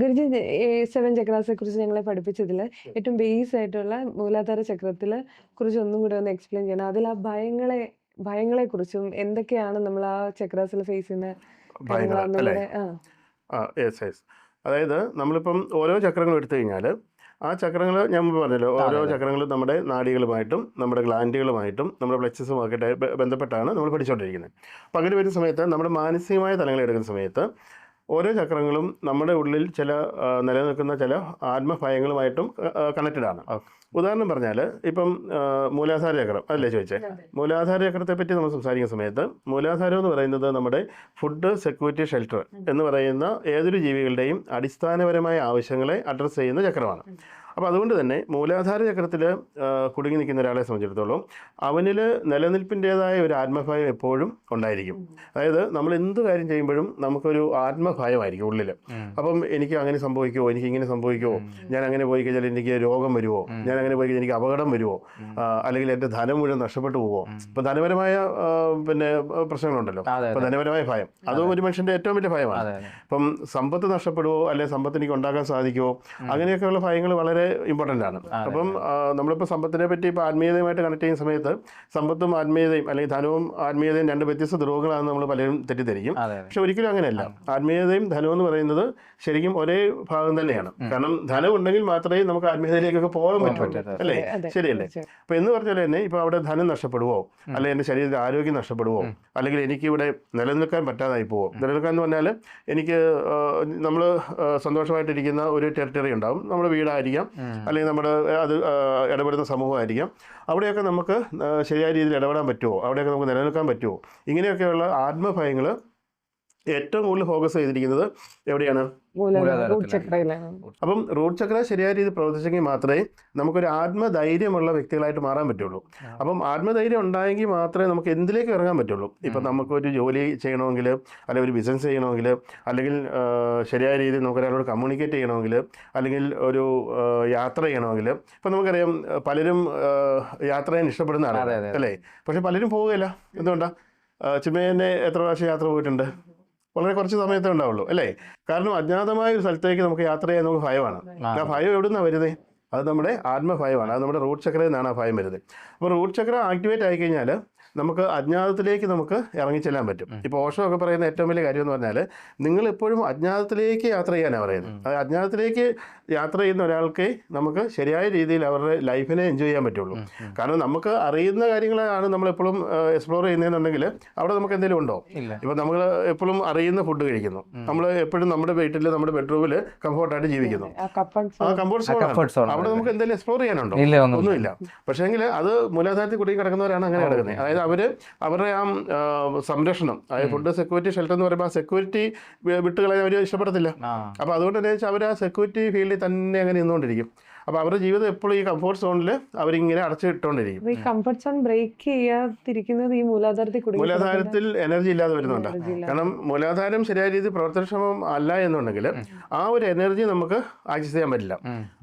Guruji seven ചക്രാസിനെ കുറിച്ച് ഞങ്ങളെ പഠിപ്പിച്ചതിൽ ഏറ്റവും ബേസ് ആയിട്ടുള്ള മൂലാധാര ചക്രത്തിൽ കുറിച്ച് ഒന്നും കൂടെ ഒന്ന് എക്സ്പ്ലെയിൻ ചെയ്യണം. അതിൽ ആ ഭയങ്ങളെ ഭയങ്ങളെ കുറിച്ചും എന്തൊക്കെയാണ് നമ്മൾ ആ ചക്രാസിൽ ഫേസ് ചെയ്യുന്ന അതായത് നമ്മളിപ്പം ഓരോ ചക്രങ്ങൾ എടുത്തു കഴിഞ്ഞാൽ ആ ചക്രങ്ങൾ ഞാൻ പറഞ്ഞല്ലോ ഓരോ. ചക്രങ്ങളും നമ്മുടെ നാടികളുമായിട്ടും നമ്മുടെ ഗ്ലാൻഡുകളുമായിട്ടും നമ്മുടെ പ്ലക്സസുമായിട്ട് ബന്ധപ്പെട്ടാണ് നമ്മൾ പഠിച്ചുകൊണ്ടിരിക്കുന്നത് അപ്പം അങ്ങനെ വരുന്ന സമയത്ത് നമ്മുടെ മാനസികമായ തലങ്ങൾ എടുക്കുന്ന സമയത്ത് ഓരോ ചക്രങ്ങളും നമ്മുടെ ഉള്ളിൽ ചില നിലനിൽക്കുന്ന ചില ആത്മഭയങ്ങളുമായിട്ടും കണക്റ്റഡ് ആണ്. ഉദാഹരണം പറഞ്ഞാൽ ഇപ്പം മൂലാധാര ചക്രം അല്ലേ ചോദിച്ചേ? മൂലാധാര ചക്രത്തെ പറ്റി നമ്മൾ സംസാരിക്കുന്ന സമയത്ത് മൂലാധാരം എന്ന് പറയുന്നത് നമ്മുടെ ഫുഡ് സെക്യൂരിറ്റി ഷെൽട്ടർ എന്ന് പറയുന്ന ഏതൊരു ജീവികളുടെയും അടിസ്ഥാനപരമായ ആവശ്യങ്ങളെ അഡ്രസ്സ് ചെയ്യുന്ന ചക്രമാണ്. അപ്പോൾ അതുകൊണ്ട് തന്നെ മൂലാധാര ചക്രത്തിൽ കുടുങ്ങി നിൽക്കുന്ന ഒരാളെ സംബന്ധിച്ചിടത്തോളം അവനിൽ നിലനിൽപ്പിന്റേതായ ഒരു ആത്മഭയം എപ്പോഴും ഉണ്ടായിരിക്കും. അതായത് നമ്മൾ എന്ത് കാര്യം ചെയ്യുമ്പോഴും നമുക്കൊരു ആത്മഭയമായിരിക്കും ഉള്ളിൽ അപ്പം എനിക്ക് അങ്ങനെ സംഭവിക്കുമോ എനിക്ക് ഇങ്ങനെ സംഭവിക്കുമോ ഞാൻ അങ്ങനെ പോയി കഴിഞ്ഞാൽ എനിക്ക് രോഗം വരുമോ ഞാൻ അങ്ങനെ പോയി കഴിഞ്ഞാൽ എനിക്ക് അപകടം വരുമോ അല്ലെങ്കിൽ എന്റെ ധനം മുഴുവൻ നഷ്ടപ്പെട്ടു പോവോ? ഇപ്പം ധനപരമായ പിന്നെ പ്രശ്നങ്ങളുണ്ടല്ലോ. അപ്പം ധനപരമായ ഭയം. അതും ഒരു മനുഷ്യന്റെ ഏറ്റവും വലിയ ഭയമാണ്. ഇപ്പം സമ്പത്ത് നഷ്ടപ്പെടുവോ? അല്ലെങ്കിൽ സമ്പത്ത് എനിക്ക് ഉണ്ടാക്കാൻ സാധിക്കുമോ അങ്ങനെയൊക്കെയുള്ള ഭയങ്ങൾ വളരെ ഇമ്പോർട്ടന്റ് ആണ്. അപ്പം നമ്മളിപ്പോൾ സമ്പത്തിനെ പറ്റി ഇപ്പോൾ ആത്മീയതയുമായിട്ട് കണക്ട് ചെയ്യുന്ന സമയത്ത് സമ്പത്തും ആത്മീയതയും അല്ലെങ്കിൽ ധനവും ആത്മീയതയും രണ്ട് വ്യത്യസ്ത ധ്രുവങ്ങളാണെന്ന് നമ്മൾ പലരും തെറ്റിദ്ധരിക്കും. പക്ഷെ ഒരിക്കലും അങ്ങനെയല്ല. ആത്മീയതയും ധനവും എന്ന് പറയുന്നത് ശരിക്കും ഒരേ ഭാഗം തന്നെയാണ്. കാരണം ധനം ഉണ്ടെങ്കിൽ മാത്രമേ നമുക്ക് ആത്മീയതയിലേക്കൊക്കെ പോകാൻ പറ്റൂ. അല്ലേ? ശരിയല്ലേ? അപ്പം എന്ന് പറഞ്ഞാൽ തന്നെ ഇപ്പൊ അവിടെ ധനം നഷ്ടപ്പെടുവോ? അല്ലെങ്കിൽ എന്റെ ശരീരത്തിൽ ആരോഗ്യം നഷ്ടപ്പെടുവോ? അല്ലെങ്കിൽ എനിക്ക് ഇവിടെ നിലനിൽക്കാൻ പറ്റാതായി പോവോ? നിലനിൽക്കാൻ എന്ന് പറഞ്ഞാൽ എനിക്ക് നമ്മൾ സന്തോഷമായിട്ടിരിക്കുന്ന ഒരു ടെറിട്ടറി ഉണ്ടാവും. നമ്മുടെ വീടായിരിക്കാം. അല്ലെങ്കിൽ നമ്മുടെ അത് ഇടപെടുന്ന സമൂഹമായിരിക്കാം. അവിടെയൊക്കെ നമുക്ക് ശരിയായ രീതിയിൽ ഇടപെടാൻ പറ്റുമോ? അവിടെയൊക്കെ നമുക്ക് നിലനിൽക്കാൻ പറ്റുമോ? ഇങ്ങനെയൊക്കെയുള്ള ആത്മഭയങ്ങൾ ഏറ്റവും കൂടുതൽ ഫോക്കസ് ചെയ്തിരിക്കുന്നത് എവിടെയാണ്? റൂട്ട് മൂലാധാരത്തിലാണ്. ചക്രയിലാണ് അപ്പം റൂട്ട് ചക്ര ശരിയായ രീതിയിൽ പ്രവർത്തിച്ചെങ്കിൽ മാത്രമേ നമുക്കൊരു ആത്മധൈര്യമുള്ള വ്യക്തികളായിട്ട് മാറാൻ പറ്റുള്ളൂ. അപ്പം ആത്മധൈര്യം ഉണ്ടായെങ്കിൽ മാത്രമേ നമുക്ക് എന്തിലേക്ക് ഇറങ്ങാൻ പറ്റുള്ളൂ? ഇപ്പം നമുക്കൊരു ജോലി ചെയ്യണമെങ്കിൽ അല്ലെങ്കിൽ ഒരു ബിസിനസ് ചെയ്യണമെങ്കിൽ അല്ലെങ്കിൽ ശരിയായ രീതിയിൽ നമുക്ക് ഒരാളോട് കമ്മ്യൂണിക്കേറ്റ് ചെയ്യണമെങ്കിൽ അല്ലെങ്കിൽ ഒരു യാത്ര ചെയ്യണമെങ്കിൽ ഇപ്പം നമുക്കറിയാം പലരും യാത്ര ചെയ്യാൻ ഇഷ്ടപ്പെടുന്ന ആളാണ് അല്ലേ? പക്ഷെ പലരും പോവുകയില്ല. എന്തുകൊണ്ടാണ് ചിന്മയനെ എത്ര പ്രാവശ്യം യാത്ര പോയിട്ടുണ്ട്? വളരെ കുറച്ച് സമയത്തേ ഉണ്ടാവുള്ളൂ അല്ലേ? കാരണം അജ്ഞാതമായ ഒരു സ്ഥലത്തേക്ക് നമുക്ക് യാത്ര ചെയ്യാൻ നമുക്ക് ഭയമാണ്. ആ. ഭയം എവിടെ നിന്നാണ് വരുന്നത് അത് നമ്മുടെ ആത്മഭയമാണ് അത് നമ്മുടെ റൂട്ട് ചക്രയിൽ നിന്നാണ് ആ ഭയം വരുന്നത്. അപ്പോൾ റൂട്ട് ചക്ര ആക്ടിവേറ്റ് ആയി കഴിഞ്ഞാൽ നമുക്ക് അജ്ഞാതത്തിലേക്ക് നമുക്ക് ഇറങ്ങിച്ചെല്ലാൻ പറ്റും. ഇപ്പോൾ ഓഷോ ഒക്കെ പറയുന്ന ഏറ്റവും വലിയ കാര്യം എന്ന് പറഞ്ഞാൽ നിങ്ങൾ എപ്പോഴും അജ്ഞാതത്തിലേക്ക് യാത്ര ചെയ്യാനാണ് പറയുന്നത്. അത് അജ്ഞാതത്തിലേക്ക് യാത്ര ചെയ്യുന്ന ഒരാൾക്ക് നമുക്ക് ശരിയായ രീതിയിൽ അവരുടെ ലൈഫിനെ എൻജോയ് ചെയ്യാൻ പറ്റുള്ളൂ. കാരണം നമുക്ക് അറിയുന്ന കാര്യങ്ങളാണ് നമ്മളെപ്പോഴും എക്സ്പ്ലോർ ചെയ്യുന്നതെന്നുണ്ടെങ്കിൽ അവിടെ നമുക്ക് എന്തെങ്കിലും ഉണ്ടോ? ഇല്ല. ഇപ്പം നമ്മൾ എപ്പോഴും അറിയുന്ന ഫുഡ് കഴിക്കുന്നു. നമ്മൾ എപ്പോഴും നമ്മുടെ വീട്ടിൽ നമ്മുടെ ബെഡ്റൂമിൽ കംഫോർട്ടായിട്ട് ജീവിക്കുന്നു. ആ കംഫോർട്ട് സോൺ അവിടെ നമുക്ക് എന്തെങ്കിലും എക്സ്പ്ലോർ ചെയ്യാനുണ്ടോ? ഒന്നുമില്ല. പക്ഷേ ഒന്നുമില്ല പക്ഷേങ്കിൽ അത് മൂലാധാരത്തിൽ കുടുങ്ങി കിടക്കുന്നവരാണ് അങ്ങനെ കിടക്കുന്നത്. അതായത് അവർ അവരുടെ ആ സംരക്ഷണം അതായത് ഫുഡ് സെക്യൂരിറ്റി ഷെൽട്ടർ എന്ന് പറയുമ്പോൾ ആ സെക്യൂരിറ്റി വിട്ടുകളെ അവർ ഇഷ്ടപ്പെടത്തില്ല. അപ്പോൾ അതുകൊണ്ട് തന്നെ വെച്ചാൽ അവർ ആ സെക്യൂരിറ്റി ഫീൽഡിൽ തന്നെ അങ്ങനെ നിന്നുകൊണ്ടിരിക്കും. അപ്പോൾ അവരുടെ ജീവിതം എപ്പോഴും ഈ കംഫോർട്ട് സോണിൽ അവരിങ്ങനെ അടച്ചിട്ടുകൊണ്ടിരിക്കും ഈ കംഫർട്ട് സോൺ ബ്രേക്ക് ചെയ്യാതിരിക്കുന്നത് ഈ മൂലാധാരത്തിൽ മൂലാധാരത്തിൽ എനർജി ഇല്ലാതെ വരുന്നുണ്ട്. കാരണം മൂലാധാരം ശരിയായ രീതിയിൽ പ്രവർത്തനക്ഷമം അല്ല എന്നുണ്ടെങ്കിൽ ആ ഒരു എനർജി നമുക്ക് ആക്സസ് ചെയ്യാൻ പറ്റില്ല.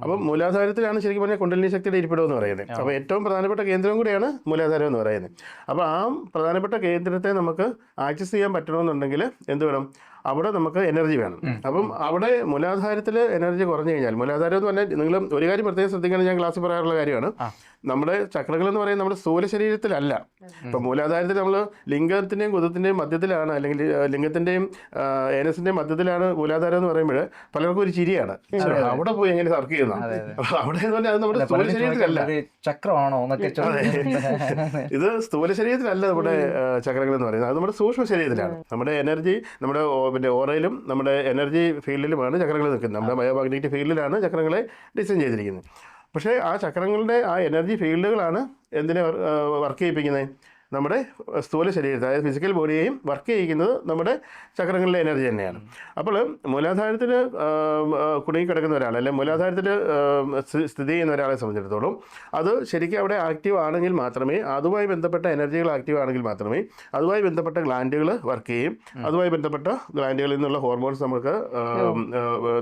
അപ്പം മൂലാധാരത്തിലാണ് ശരിക്കും പറഞ്ഞാൽ കുണ്ടലിനി ശക്തിയുടെ ഇരിപ്പിടം എന്ന് പറയുന്നത്. അപ്പോൾ ഏറ്റവും പ്രധാനപ്പെട്ട കേന്ദ്രം കൂടിയാണ് മൂലാധാരം എന്ന് പറയുന്നത്. അപ്പോൾ ആ പ്രധാനപ്പെട്ട കേന്ദ്രത്തെ നമുക്ക് ആക്സസ് ചെയ്യാൻ പറ്റണമെന്നുണ്ടെങ്കിൽ എന്ത് വേണം? അവിടെ നമുക്ക് എനർജി വേണം. അപ്പം അവിടെ മൂലാധാരത്തിൽ എനർജി കുറഞ്ഞു കഴിഞ്ഞാൽ മൂലാധാരം എന്ന് പറഞ്ഞാൽ നിങ്ങൾ ഒരു കാര്യം പ്രത്യേകം ശ്രദ്ധിക്കണം ഞാൻ ക്ലാസ്സിൽ പറയാറുള്ള കാര്യമാണ്. നമ്മുടെ ചക്രകൾ എന്ന് പറയുന്നത് നമ്മുടെ സ്ഥൂല ശരീരത്തിലല്ല. ഇപ്പം മൂലാധാരത്തിൽ നമ്മൾ ലിംഗത്തിന്റെയും കുതത്തിന്റെയും മധ്യത്തിലാണ് അല്ലെങ്കിൽ ലിംഗത്തിന്റെയും ലിംഗത്തിന്റെയും ഏനസിന്റെയും മധ്യത്തിലാണ് മൂലാധാരം എന്ന് പറയുമ്പോൾ പലർക്കും ഒരു ചിരിയാണ്. അവിടെ പോയി എങ്ങനെ സർക്ക് ചെയ്യുന്ന. അവിടെ എന്ന് പറഞ്ഞാൽ അത് നമ്മുടെ സ്ഥൂല ശരീരത്തിലല്ല. ചക്രമാണോ ഇത് സ്ഥൂല ശരീരത്തിലല്ല നമ്മുടെ ചക്രങ്ങൾ എന്ന് പറയുന്നത്. അത് നമ്മുടെ സൂക്ഷ്മ ശരീരത്തിലാണ്. നമ്മുടെ എനർജി നമ്മുടെ പിന്നെ ഓറയിലും നമ്മുടെ എനർജി ഫീൽഡിലുമാണ് ചക്രങ്ങൾ നിൽക്കുന്നത്. നമ്മുടെ ബയോമാഗ്നറ്റിക് ഫീൽഡിലാണ് ചക്രങ്ങളെ ഡിസൈൻ ചെയ്തിരിക്കുന്നത്. പക്ഷേ ആ ചക്രങ്ങളുടെ ആ എനർജി ഫീൽഡുകളാണ് എന്തിനെ വർക്ക് ചെയ്യിപ്പിക്കുന്നത് നമ്മുടെ സ്ഥൂല ശരീരത്തെ അതായത് ഫിസിക്കൽ ബോഡിയെയും വർക്ക് ചെയ്യിക്കുന്നത് നമ്മുടെ ചക്രങ്ങളിലെ എനർജി തന്നെയാണ്. അപ്പോൾ മൂലാധാരത്തിൽ കുടുങ്ങിക്കിടക്കുന്ന ഒരാൾ അല്ലെങ്കിൽ മൂലാധാരത്തിൽ സ്ഥിതി ചെയ്യുന്ന ഒരാളെ സംബന്ധിച്ചിടത്തോളം അത് ശരിക്കും അവിടെ ആക്റ്റീവ് ആണെങ്കിൽ മാത്രമേ അതുമായി ബന്ധപ്പെട്ട എനർജികൾ ആക്റ്റീവ് ആണെങ്കിൽ മാത്രമേ അതുമായി ബന്ധപ്പെട്ട ഗ്ലാൻഡുകൾ വർക്ക് ചെയ്യും. അതുമായി ബന്ധപ്പെട്ട ഗ്ലാൻഡുകളിൽ നിന്നുള്ള ഹോർമോൺസ് നമുക്ക്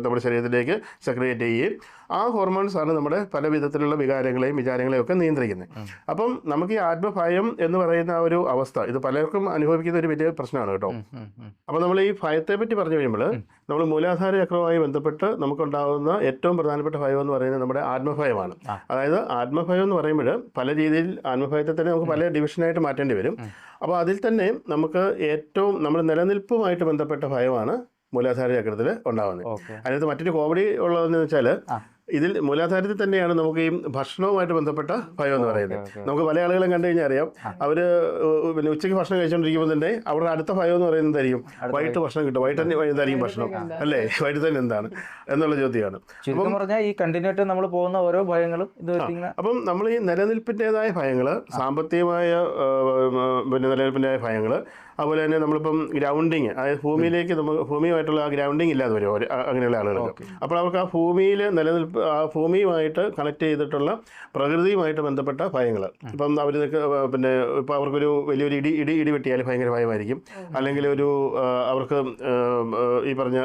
നമ്മുടെ ശരീരത്തിലേക്ക് സെക്രിയേറ്റ് ചെയ്യുകയും ആ ഹോർമോൺസ് ആണ് നമ്മുടെ പല വിധത്തിലുള്ള വികാരങ്ങളെയും വിചാരങ്ങളെയും ഒക്കെ നിയന്ത്രിക്കുന്നത്. അപ്പം നമുക്ക് ഈ ആത്മഭയം എന്ന് പറയുന്ന ആ ഒരു അവസ്ഥ ഇത് പലർക്കും അനുഭവിക്കുന്ന ഒരു വലിയ പ്രശ്നമാണ് കേട്ടോ. അപ്പോൾ നമ്മൾ ഈ ഭയത്തെ പറ്റി പറഞ്ഞു കഴിയുമ്പോൾ നമ്മൾ മൂലാധാര ചക്രവുമായി ബന്ധപ്പെട്ട് നമുക്കുണ്ടാകുന്ന ഏറ്റവും പ്രധാനപ്പെട്ട ഭയം എന്ന് പറയുന്നത് നമ്മുടെ ആത്മഭയമാണ് അതായത് ആത്മഭയം എന്ന് പറയുമ്പോൾ പല രീതിയിൽ ആത്മഭയത്തെ തന്നെ നമുക്ക് പല ഡിവിഷനായിട്ട് മാറ്റേണ്ടി വരും. അപ്പോൾ അതിൽ തന്നെ നമുക്ക് ഏറ്റവും നമ്മുടെ നിലനിൽപ്പുമായിട്ട് ബന്ധപ്പെട്ട ഭയമാണ് മൂലാധാര ചക്രത്തിൽ ഉണ്ടാകുന്നത്. അതിനകത്ത് മറ്റൊരു കോമഡി ഉള്ളതെന്ന് വെച്ചാൽ. ഇതിൽ മൂലാധാരത്തിൽ തന്നെയാണ് നമുക്ക് ഈ ഭക്ഷണവുമായിട്ട് ബന്ധപ്പെട്ട ഭയം എന്ന് പറയുന്നത്. നമുക്ക് പല ആളുകളും കണ്ടു കഴിഞ്ഞാൽ അറിയാം. അവർ പിന്നെ ഉച്ചയ്ക്ക് ഭക്ഷണം കഴിച്ചുകൊണ്ടിരിക്കുമ്പോൾ തന്നെ അവരുടെ അടുത്ത ഭയം എന്ന് പറയുന്നത് എന്തായിരിക്കും? വൈകിട്ട് ഭക്ഷണം കിട്ടും. വൈകിട്ട് തന്നെ എന്തായിരിക്കും ഭക്ഷണം? അല്ലേ? വൈകിട്ട് തന്നെ എന്താണ്? എന്നുള്ള ചോദ്യമാണ്. പറഞ്ഞാൽ ഈ നമ്മൾ പോകുന്ന ഓരോ ഭയങ്ങളും അപ്പം നമ്മൾ ഈ നിലനിൽപ്പിന്റെതായ ഭയങ്ങൾ സാമ്പത്തികമായ പിന്നെ നിലനിൽപ്പിന്റെതായ ഭയങ്ങൾ അതുപോലെ തന്നെ നമ്മളിപ്പം ഗ്രൗണ്ടിങ് അതായത് ഭൂമിയിലേക്ക് നമുക്ക് ഭൂമിയുമായിട്ടുള്ള ആ ഗ്രൗണ്ടിങ് ഇല്ലാതെ വരും അങ്ങനെയുള്ള ആളുകൾക്ക്. അപ്പോൾ അവർക്ക് ആ ഭൂമിയിൽ നിലനിൽപ്പ് ഭൂമിയുമായിട്ട് കണക്ട് ചെയ്തിട്ടുള്ള പ്രകൃതിയുമായിട്ട് ബന്ധപ്പെട്ട ഭയങ്ങൾ ഇപ്പം അവർ പിന്നെ ഇപ്പോൾ അവർക്കൊരു വലിയൊരു ഇടി ഇടി ഇടി വെട്ടിയാൽ ഭയങ്കര ഭയമായിരിക്കും. അല്ലെങ്കിൽ ഒരു അവർക്ക് ഈ പറഞ്ഞ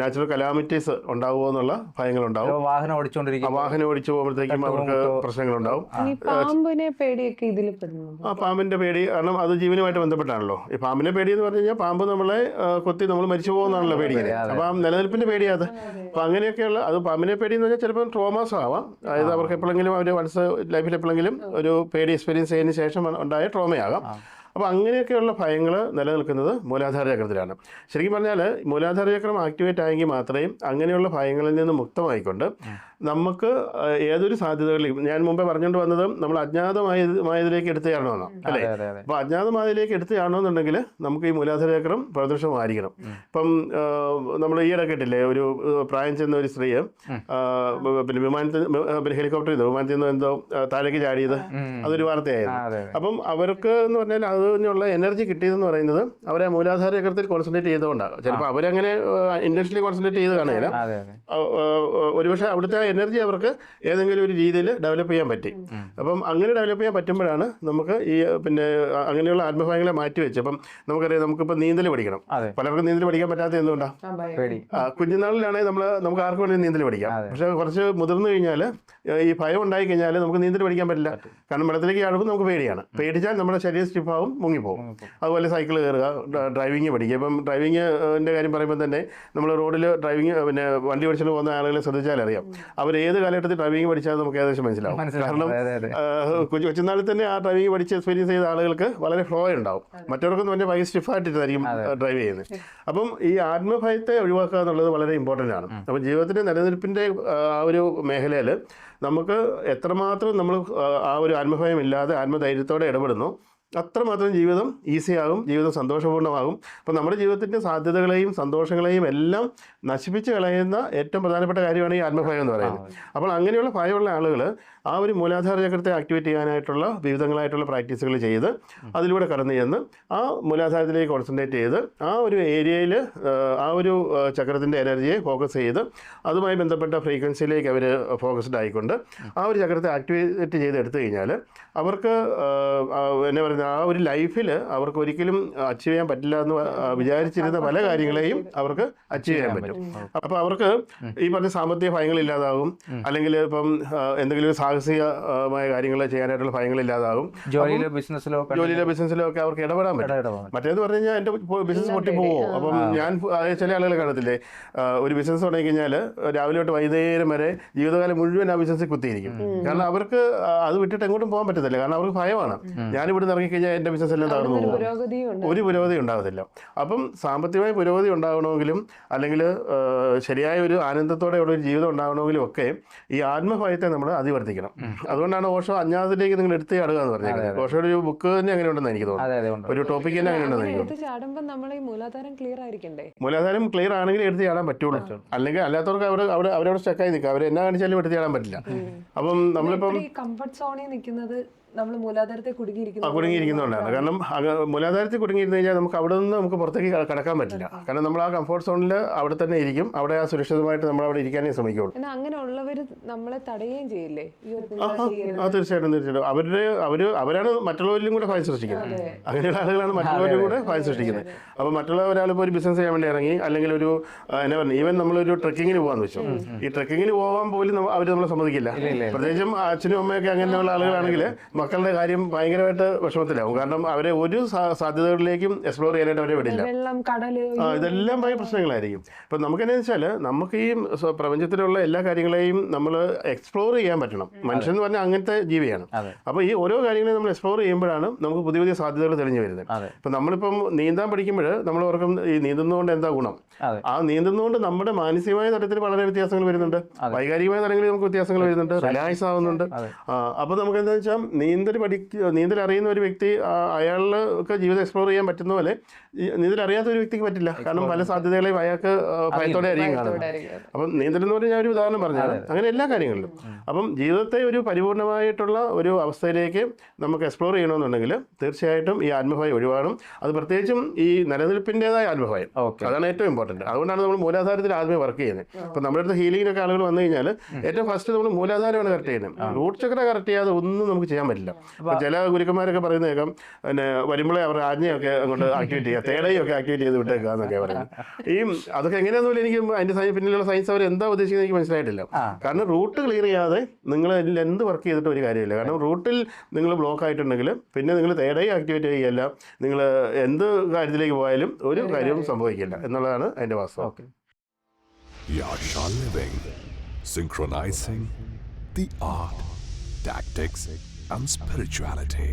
നാച്ചുറൽ കലാമിറ്റീസ് ഉണ്ടാവുമോ എന്നുള്ള ഭയങ്ങളുണ്ടാവും. ഉണ്ടാവും വാഹനം ഓടിച്ചുകൊണ്ടിരിക്കും. വാഹനം ഓടിച്ചു പോകുമ്പോഴത്തേക്കും അവർക്ക് പ്രശ്നങ്ങൾ പ്രശ്നങ്ങളുണ്ടാവും. പാമ്പിനെ പേടിയൊക്കെ ഇതിൽ ആ പാമ്പിന്റെ പേടി കാരണം അത് ജീവനുമായിട്ട് ബന്ധപ്പെട്ടാണല്ലോ. ഈ പാമ്പിന്റെ പേടി എന്ന് പറഞ്ഞു കഴിഞ്ഞാൽ പാമ്പ് നമ്മളെ കൊത്തി നമ്മൾ മരിച്ചു പോകുന്നതാണല്ലോ പേടിക്കുന്നത് അപ്പം നിലനിൽപ്പിന്റെ പേടിയാ അത്. അപ്പം അങ്ങനെയൊക്കെയുള്ള അത് പാമ്പിനെ പേടി എന്ന് വെച്ചാൽ ചിലപ്പോൾ ട്രോമാസ് ആവാം. അതായത് അവർക്ക് എപ്പോഴെങ്കിലും അവരുടെ വൺസ് ലൈഫിൽ എപ്പോഴെങ്കിലും ഒരു പേടി എക്സ്പീരിയൻസ് ചെയ്തതിന് ശേഷം ഉണ്ടായ ട്രോമയാകാം അപ്പോൾ അങ്ങനെയൊക്കെയുള്ള ഭയങ്ങൾ നിലനിൽക്കുന്നത് മൂലാധാര ചക്രത്തിലാണ്. ശരിക്കും പറഞ്ഞാൽ മൂലാധാര ചക്രം ആക്ടിവേറ്റ് ആയെങ്കിൽ മാത്രമേ അങ്ങനെയുള്ള ഭയങ്ങളിൽ നിന്ന് മുക്തമായിക്കൊണ്ട് നമുക്ക് ഏതൊരു സാധ്യതകളിലും ഞാൻ മുമ്പേ പറഞ്ഞുകൊണ്ട് വന്നത് നമ്മൾ അജ്ഞാതമായതിലേക്ക് എടുത്തുകയാണോ ചാടണമെന്നാണ് അല്ലേ? അപ്പോൾ അജ്ഞാതമായതിലേക്ക് എടുത്തു ചാടണമെന്നുണ്ടെങ്കിൽ നമുക്ക് ഈ മൂലാധാര ചക്രം പ്രദർശനമായിരിക്കണം ഇപ്പം നമ്മൾ ഈയിടെ കേട്ടില്ലേ ഒരു പ്രായം ചെന്ന ഒരു സ്ത്രീയെ പിന്നെ വിമാനത്തിൽ പിന്നെ ഹെലികോപ്റ്ററിൽ നിന്ന് വിമാനത്തിൽ നിന്ന് എന്തോ താഴേക്ക് ചാടിയത്? അതൊരു വാർത്തയായിരുന്നു. അപ്പം അവർക്ക് എന്ന് പറഞ്ഞാൽ അതിനുള്ള എനർജി കിട്ടിയതെന്ന് പറയുന്നത് അവരെ മൂലാധാര ചക്രത്തിൽ കോൺസെൻട്രേറ്റ് ചെയ്തുകൊണ്ടാണ് ചിലപ്പോൾ അവരങ്ങനെ ഇന്റൻഷനലി കോൺസെൻട്രേറ്റ് ചെയ്ത് കാണുകയില്ല. ഒരുപക്ഷെ അവിടുത്തെ എനർജി അവർക്ക് ഏതെങ്കിലും ഒരു രീതിയിൽ ഡെവലപ്പ് ചെയ്യാൻ പറ്റി. അപ്പം അങ്ങനെ ഡെവലപ്പ് ചെയ്യാൻ പറ്റുമ്പോഴാണ് നമുക്ക് ഈ പിന്നെ അങ്ങനെയുള്ള ആത്മഭാവങ്ങളെ മാറ്റി വെച്ച്. അപ്പം നമുക്കറിയാം നമുക്കിപ്പോൾ നീന്തൽ പഠിക്കണം. പലർക്കും നീന്തൽ പഠിക്കാൻ പറ്റാത്ത എന്തുകൊണ്ടാണ് കുഞ്ഞുനാളിലാണെങ്കിൽ നമ്മൾ നമുക്ക് ആർക്ക് വേണമെങ്കിലും നീന്തൽ പഠിക്കാം. പക്ഷെ കുറച്ച് മുതിർന്നു കഴിഞ്ഞാൽ ഈ ഭയം ഉണ്ടായി കഴിഞ്ഞാൽ നമുക്ക് നീന്തൽ പഠിക്കാൻ പറ്റില്ല. കാരണം വെള്ളത്തിലേക്ക് ചാടുമ്പോൾ നമുക്ക് പേടിയാണ്. പേടിച്ചാൽ നമ്മുടെ ശരീരം സ്റ്റിഫാവും മുങ്ങിപ്പോകും അതുപോലെ സൈക്കിൾ കയറുക ഡ്രൈവിംഗ് പഠിക്കുക. ഇപ്പം ഡ്രൈവിങ്ങിന്റെ കാര്യം പറയുമ്പോൾ തന്നെ നമ്മൾ റോഡിൽ ഡ്രൈവിംഗ് പിന്നെ വണ്ടി പഠിച്ചുകൊണ്ട് പോകുന്ന ആളുകളെ ശ്രദ്ധിച്ചാൽ അറിയാം അവർ ഏത് കാലഘട്ടത്തിൽ ഡ്രൈവിംഗ് പഠിച്ചാൽ നമുക്ക് ഏകദേശം മനസ്സിലാവും. കാരണം കൊച്ചു കൊച്ചുനാളിൽ തന്നെ ആ ഡ്രൈവിംഗ് പഠിച്ച് എക്സ്പീരിയൻസ് ചെയ്ത ആളുകൾക്ക് വളരെ ഫ്ലോ ഉണ്ടാവും. മറ്റവർക്കൊന്നും വലിയ ഭയങ്കര സ്റ്റിഫായിട്ടായിരിക്കും ഡ്രൈവ് ചെയ്യുന്നത്. അപ്പം ഈ ആത്മഭയത്തെ ഒഴിവാക്കുക എന്നുള്ളത് വളരെ ഇമ്പോർട്ടന്റ് ആണ്. അപ്പം ജീവിതത്തിന്റെ നിലനിൽപ്പിന്റെ ആ ഒരു മേഖലയിൽ നമുക്ക് എത്രമാത്രം നമ്മൾ ആ ഒരു ആത്മഭയം ഇല്ലാതെ ആത്മധൈര്യത്തോടെ ഇടപെടുന്നു അത്രമാത്രം ജീവിതം ഈസിയാകും ജീവിതം സന്തോഷപൂർണമാകും അപ്പോൾ നമ്മുടെ ജീവിതത്തിന്റെ സാധ്യതകളെയും സന്തോഷങ്ങളെയും എല്ലാം നശിപ്പിച്ച് കളയുന്ന ഏറ്റവും പ്രധാനപ്പെട്ട കാര്യമാണ് ഈ ആത്മഭയം എന്ന് പറയുന്നത്. അപ്പോൾ അങ്ങനെയുള്ള ഭയമുള്ള ആളുകൾ ആ ഒരു മൂലാധാര ചക്രത്തെ ആക്ടിവേറ്റ് ചെയ്യാനായിട്ടുള്ള വിവിധങ്ങളായിട്ടുള്ള പ്രാക്ടീസുകൾ ചെയ്ത് അതിലൂടെ കടന്നു ചെന്ന് ആ മൂലാധാരത്തിലേക്ക് കോൺസെൻട്രേറ്റ് ചെയ്ത് ആ ഒരു ഏരിയയിൽ ആ ഒരു ചക്രത്തിന്റെ എനർജിയെ ഫോക്കസ് ചെയ്ത് അതുമായി ബന്ധപ്പെട്ട ഫ്രീക്വൻസിയിലേക്ക് അവർ ഫോക്കസ്ഡ് ആയിക്കൊണ്ട് ആ ഒരു ചക്രത്തെ ആക്ടിവേറ്റ് ചെയ്ത് എടുത്തു കഴിഞ്ഞാൽ അവർക്ക് എന്നെ പറയുന്ന പറയുന്നത് ആ ഒരു ലൈഫിൽ അവർക്ക് ഒരിക്കലും അച്ചീവ് ചെയ്യാൻ പറ്റില്ല എന്ന് വിചാരിച്ചിരുന്ന പല കാര്യങ്ങളെയും അവർക്ക് അച്ചീവ് ചെയ്യാൻ പറ്റും. അപ്പോൾ അവർക്ക് ഈ പറഞ്ഞ സാമ്പത്തിക ഭയങ്ങൾ ഇല്ലാതാകും. അല്ലെങ്കിൽ ഇപ്പം എന്തെങ്കിലും ഒരു സാഹസികമായ കാര്യങ്ങൾ ചെയ്യാനായിട്ടുള്ള ഭയങ്ങൾ ഇല്ലാതാകും. ജോലിയിലോ ബിസിനസ്സിലോ ജോലിയിലോ ബിസിനസ്സിലോ ഒക്കെ അവർക്ക് ഇടപെടാൻ പറ്റും. മറ്റേത് പറഞ്ഞു കഴിഞ്ഞാൽ എന്റെ ബിസിനസ് പൊട്ടി പോവോ അപ്പം ഞാൻ ചില ആളുകൾ കാണത്തില്ലേ? ഒരു ബിസിനസ് തുടങ്ങി കഴിഞ്ഞാൽ രാവിലെ തൊട്ട് വൈകുന്നേരം വരെ ജീവിതകാലം മുഴുവൻ ആ ബിസിനസ്സിൽ കുത്തിയിരിക്കും. കാരണം അവർക്ക് അത് വിട്ടിട്ട് എങ്ങോട്ടും പോകാൻ പറ്റത്തില്ല. കാരണം അവർക്ക് ഭയമാണ്. ഞാൻ ഇവിടെ നിന്ന് ഇറങ്ങിക്കഴിഞ്ഞാൽ എന്റെ ബിസിനസ് എല്ലാം തകർന്നു ഒരു പോകും. ഒരു പുരോഗതി ഉണ്ടാകത്തില്ല അപ്പം സാമ്പത്തികമായ പുരോഗതി ഉണ്ടാകണമെങ്കിലും അല്ലെങ്കിൽ ശരിയായ ഒരു ആനന്ദത്തോടെ ഉള്ള ഒരു ജീവിതം ഉണ്ടാകണമെങ്കിലും ഒക്കെ ഈ ആത്മഭയത്തെ നമ്മൾ അതിവർത്തിക്കണം അതുകൊണ്ടാണ് ഓഷോ അജ്ഞാതത്തിലേക്ക് നിങ്ങൾ എടുത്ത് ചാടുക എന്ന് പറഞ്ഞത്. ഓഷോയുടെ ഒരു ബുക്ക് തന്നെ അങ്ങനെ ഉണ്ടെന്ന് എനിക്ക് തോന്നുന്നു. ഒരു ടോപ്പിക് തന്നെ അങ്ങനെ ഉണ്ടെന്ന് എനിക്ക് മൂലാധാരം ക്ലിയർ ആയിരിക്കണ്ടേ? മൂലാധാരം ക്ലിയർ ആണെങ്കിൽ എടുത്ത് ചാടാൻ പറ്റുള്ളൂ. അല്ലെങ്കിൽ അല്ലാത്തവർക്ക് അവർ അവർ അവരവിടെ സ്റ്റക്കായി നിൽക്കുക അവർ എന്നാ കാണിച്ചാലും എടുത്ത് ചാടാൻ പറ്റില്ല. അപ്പം നമ്മളിപ്പം ഈ കംഫർട്ട് സോണിൽ നിൽക്കുന്നത്? നമ്മൾ മൂലാധാരത്തെ കുടുങ്ങിയിരിക്കുന്നു കുടുങ്ങിയിരിക്കുന്നതുകൊണ്ടാണ്. കാരണം മൂലാധാരത്തിൽ കുടുങ്ങിയിരുന്നു കഴിഞ്ഞാൽ നമുക്ക് അവിടെ നിന്ന് നമുക്ക് പുറത്തേക്ക് കടക്കാൻ പറ്റില്ല. കാരണം നമ്മൾ ആ കംഫോർട്ട് സോണിൽ അവിടെ തന്നെ ഇരിക്കും. അവിടെ ആ സുരക്ഷിതമായിട്ട് നമ്മൾ അവിടെ ഇരിക്കാനേ ശ്രമിക്കുള്ളൂ. എന്നാൽ അങ്ങനെ ഉള്ളവർ നമ്മളെ തടയുകയും ചെയ്യില്ലേ? ആ, തീർച്ചയായിട്ടും തീർച്ചയായിട്ടും. അവരുടെ അവർ അവരാണ് മറ്റുള്ളവരിലും കൂടെ ഭയം സൃഷ്ടിക്കുന്നത്. അങ്ങനെയുള്ള ആളുകളാണ് മറ്റുള്ളവരും കൂടെ ഭയം സൃഷ്ടിക്കുന്നത്. അപ്പോൾ മറ്റുള്ള ഒരാളിപ്പോൾ ഒരു ബിസിനസ് ചെയ്യാൻ വേണ്ടി ഇറങ്ങി അല്ലെങ്കിൽ ഒരു എന്നെ എന്നാ പറഞ്ഞു ഈവൻ നമ്മളൊരു ട്രക്കിങ്ങിന് പോകാന്ന് വെച്ചു. ഈ ട്രക്കിങ്ങിന് പോകാൻ പോലും അവർ നമ്മളെ സമ്മതിക്കില്ല. പ്രത്യേകിച്ചും അച്ഛനും അമ്മയൊക്കെ അങ്ങനെയുള്ള ആളുകളാണെങ്കിൽ മക്കളുടെ കാര്യം ഭയങ്കരമായിട്ട് വിഷമത്തിലാവും. കാരണം അവരെ ഒരു സാധ്യതകളിലേക്കും എക്സ്പ്ലോർ ചെയ്യാനായിട്ട് അവരെ വിടില്ല. ആ ഇതെല്ലാം ഭയങ്കര പ്രശ്നങ്ങളായിരിക്കും. ഇപ്പം നമുക്കെന്നു വെച്ചാൽ നമുക്ക് ഈ പ്രപഞ്ചത്തിലുള്ള എല്ലാ കാര്യങ്ങളെയും നമ്മൾ എക്സ്പ്ലോർ ചെയ്യാൻ പറ്റണം. മനുഷ്യൻ എന്ന് പറഞ്ഞാൽ അങ്ങനത്തെ ജീവിയാണ്. അപ്പോൾ ഈ ഓരോ കാര്യങ്ങളെയും നമ്മൾ എക്സ്പ്ലോർ ചെയ്യുമ്പോഴാണ് നമുക്ക് പുതിയ പുതിയ സാധ്യതകൾ തെളിഞ്ഞു വരുന്നത്. ഇപ്പം നമ്മളിപ്പം നീന്താൻ പഠിക്കുമ്പോൾ നമ്മൾ ഓർക്കും ഈ നീന്തുന്നതുകൊണ്ട് എന്താ ഗുണം? ആ നീന്തുന്നതുകൊണ്ട് നമ്മുടെ മാനസികമായ തലത്തിൽ വളരെ വ്യത്യാസങ്ങൾ വരുന്നുണ്ട്. വൈകാരികമായ തലങ്ങളിൽ നമുക്ക് വ്യത്യാസങ്ങൾ വരുന്നുണ്ട്. റിലാക്സ് ആവുന്നുണ്ട്. അപ്പൊ അപ്പോൾ നമുക്ക് എന്താ വെച്ചാൽ നീന്തൽ പഠിക്ക നീന്തൽ അറിയുന്ന ഒരു വ്യക്തി അയാൾക്ക് ജീവിതം എക്സ്പ്ലോർ ചെയ്യാൻ പറ്റുന്ന പോലെ നീന്തൽ അറിയാത്ത ഒരു വ്യക്തിക്ക് പറ്റില്ല. കാരണം പല സാധ്യതകളെയും അയാൾക്ക് ഭയത്തോടെ ആയിരിക്കും കാണുന്നത് അപ്പം നീന്തൽ എന്ന് പറഞ്ഞാൽ ഞാൻ ഒരു ഉദാഹരണം പറഞ്ഞത് അങ്ങനെ എല്ലാ കാര്യങ്ങളിലും. അപ്പം ജീവിതത്തെ ഒരു പരിപൂർണമായിട്ടുള്ള ഒരു അവസ്ഥയിലേക്ക് നമുക്ക് എക്സ്പ്ലോർ ചെയ്യണമെന്നുണ്ടെങ്കിൽ തീർച്ചയായിട്ടും ഈ ആത്മഭയം ഒഴിവാകണം. അത് പ്രത്യേകിച്ചും ഈ നിലനിൽപ്പിന്റെതായ ആത്മഭയം അതാണ് ഏറ്റവും ഇമ്പോർട്ടന്റ് അതുകൊണ്ടാണ് നമ്മൾ മൂലാധാരത്തിൽ ആദ്യമേ വർക്ക് ചെയ്യുന്നത്. ഇപ്പം നമ്മുടെ അടുത്ത് ഹീലിങ്ങിനൊക്കെ ആളുകൾ വന്നു കഴിഞ്ഞാൽ ഏറ്റവും ഫസ്റ്റ് നമ്മൾ മൂലാധാരമാണ് കറക്റ്റ് ചെയ്യുന്നത്. റൂട്ട് ചക്ര കറക്റ്റ് ചെയ്യാതെ ഒന്നും നമുക്ക് ചെയ്യാൻ പറ്റില്ല. ഇപ്പം ചില ഗുരുക്കന്മാരൊക്കെ പറയുന്ന കേൾക്കാം പിന്നെ വരുമ്പോഴേ അവരുടെ ആജ്ഞയൊക്കെ അങ്ങോട്ട് ആക്ടിവേറ്റ് ചെയ്യുക തേടയും ഒക്കെ ആക്ടിവേറ്റ് ചെയ്ത് വിട്ടേക്കുക എന്നൊക്കെ പറയുന്നത്. ഈ അതൊക്കെ എങ്ങനെയാണെന്ന് പോലും എനിക്ക് അതിന്റെ സൈൻ പിന്നിലുള്ള സയൻസ് അവർ എന്താ ഉദ്ദേശിക്കുന്നത് എനിക്ക് മനസ്സിലായിട്ടില്ല. കാരണം റൂട്ട് ക്ലിയർ ചെയ്യാതെ നിങ്ങൾ ഇതിൽ എന്ത് വർക്ക് ചെയ്തിട്ട് ഒരു കാര്യമില്ല. കാരണം റൂട്ടിൽ നിങ്ങൾ ബ്ലോക്ക് ആയിട്ടുണ്ടെങ്കിൽ പിന്നെ നിങ്ങൾ തേടയും ആക്ടിവേറ്റ് ചെയ്യുകയല്ല. നിങ്ങൾ എന്ത് കാര്യത്തിലേക്ക് പോയാലും ഒരു കാര്യവും സംഭവിക്കില്ല. എന്നുള്ളതാണ് അതിൻ്റെ വാസ്തവം okay Yasha Living, synchronizing the art, tactics, and spirituality.